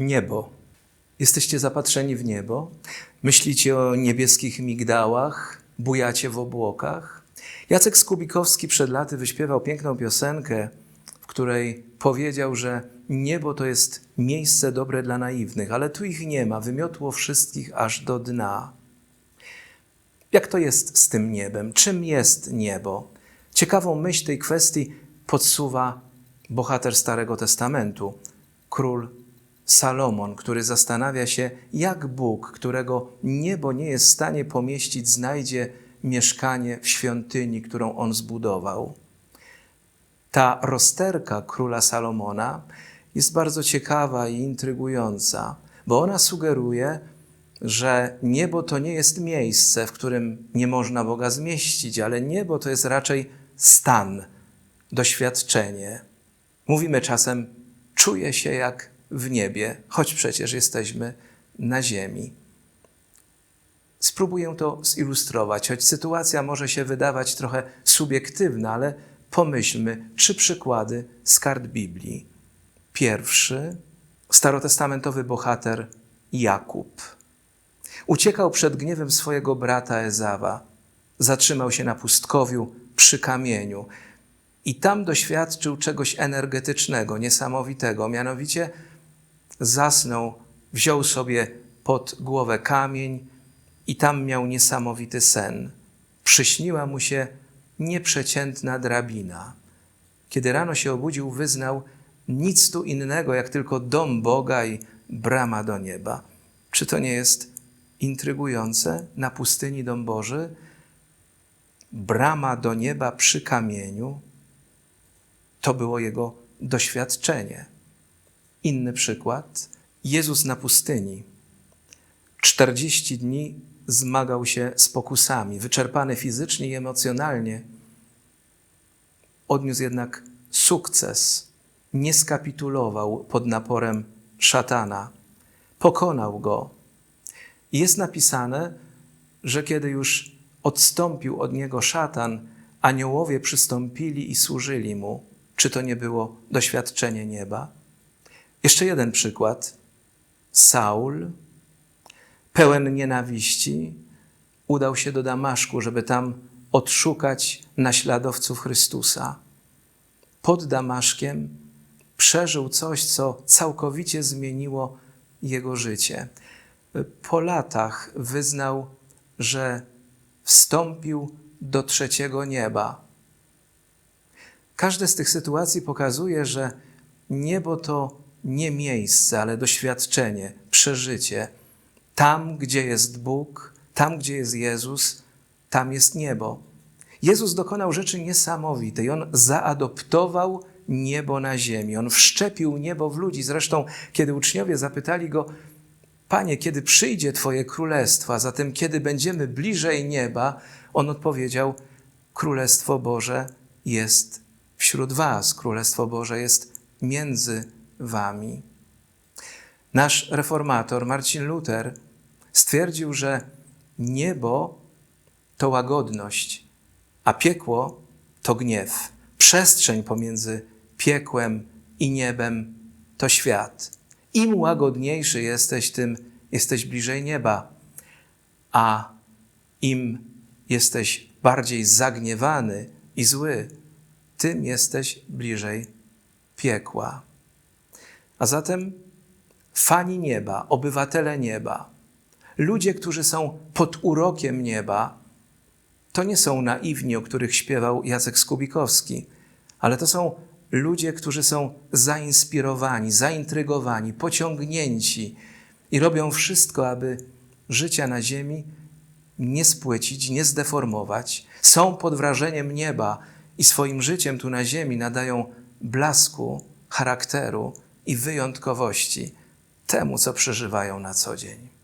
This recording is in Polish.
Niebo. Jesteście zapatrzeni w niebo? Myślicie o niebieskich migdałach? Bujacie w obłokach? Jacek Skubikowski przed laty wyśpiewał piękną piosenkę, w której powiedział, że niebo to jest miejsce dobre dla naiwnych, ale tu ich nie ma, wymiotło wszystkich aż do dna. Jak to jest z tym niebem? Czym jest niebo? Ciekawą myśl tej kwestii podsuwa bohater Starego Testamentu, król Salomon, który zastanawia się, jak Bóg, którego niebo nie jest w stanie pomieścić, znajdzie mieszkanie w świątyni, którą on zbudował. Ta rozterka króla Salomona jest bardzo ciekawa i intrygująca, bo ona sugeruje, że niebo to nie jest miejsce, w którym nie można Boga zmieścić, ale niebo to jest raczej stan, doświadczenie. Mówimy czasem, czuję się jak w niebie, choć przecież jesteśmy na ziemi. Spróbuję to zilustrować, choć sytuacja może się wydawać trochę subiektywna, ale pomyślmy trzy przykłady z kart Biblii. Pierwszy, starotestamentowy bohater Jakub. Uciekał przed gniewem swojego brata Ezawa, zatrzymał się na pustkowiu przy kamieniu i tam doświadczył czegoś energetycznego, niesamowitego, mianowicie zasnął, wziął sobie pod głowę kamień i tam miał niesamowity sen. Przyśniła mu się nieprzeciętna drabina. Kiedy rano się obudził, wyznał nic tu innego, jak tylko dom Boga i brama do nieba. Czy to nie jest intrygujące? Na pustyni dom Boży, brama do nieba przy kamieniu, to było jego doświadczenie. Inny przykład. Jezus na pustyni. 40 dni zmagał się z pokusami, wyczerpany fizycznie i emocjonalnie. Odniósł jednak sukces. Nie skapitulował pod naporem szatana. Pokonał go. Jest napisane, że kiedy już odstąpił od niego szatan, aniołowie przystąpili i służyli mu. Czy to nie było doświadczenie nieba? Jeszcze jeden przykład. Saul, pełen nienawiści, udał się do Damaszku, żeby tam odszukać naśladowców Chrystusa. Pod Damaszkiem przeżył coś, co całkowicie zmieniło jego życie. Po latach wyznał, że wstąpił do trzeciego nieba. Każde z tych sytuacji pokazuje, że niebo to nie miejsce, ale doświadczenie, przeżycie. Tam, gdzie jest Bóg, tam, gdzie jest Jezus, tam jest niebo. Jezus dokonał rzeczy niesamowitej. On zaadoptował niebo na ziemi. On wszczepił niebo w ludzi. Zresztą, kiedy uczniowie zapytali go, Panie, kiedy przyjdzie Twoje królestwo, a zatem kiedy będziemy bliżej nieba, on odpowiedział: Królestwo Boże jest wśród Was, Królestwo Boże jest między Wami. Nasz reformator Marcin Luther stwierdził, że niebo to łagodność, a piekło to gniew. Przestrzeń pomiędzy piekłem i niebem to świat. Im łagodniejszy jesteś, tym jesteś bliżej nieba, a im jesteś bardziej zagniewany i zły, tym jesteś bliżej piekła. A zatem fani nieba, obywatele nieba, ludzie, którzy są pod urokiem nieba, to nie są naiwni, o których śpiewał Jacek Skubikowski, ale to są ludzie, którzy są zainspirowani, zaintrygowani, pociągnięci i robią wszystko, aby życia na ziemi nie spłycić, nie zdeformować. Są pod wrażeniem nieba i swoim życiem tu na ziemi nadają blasku, charakteru i wyjątkowości temu, co przeżywają na co dzień.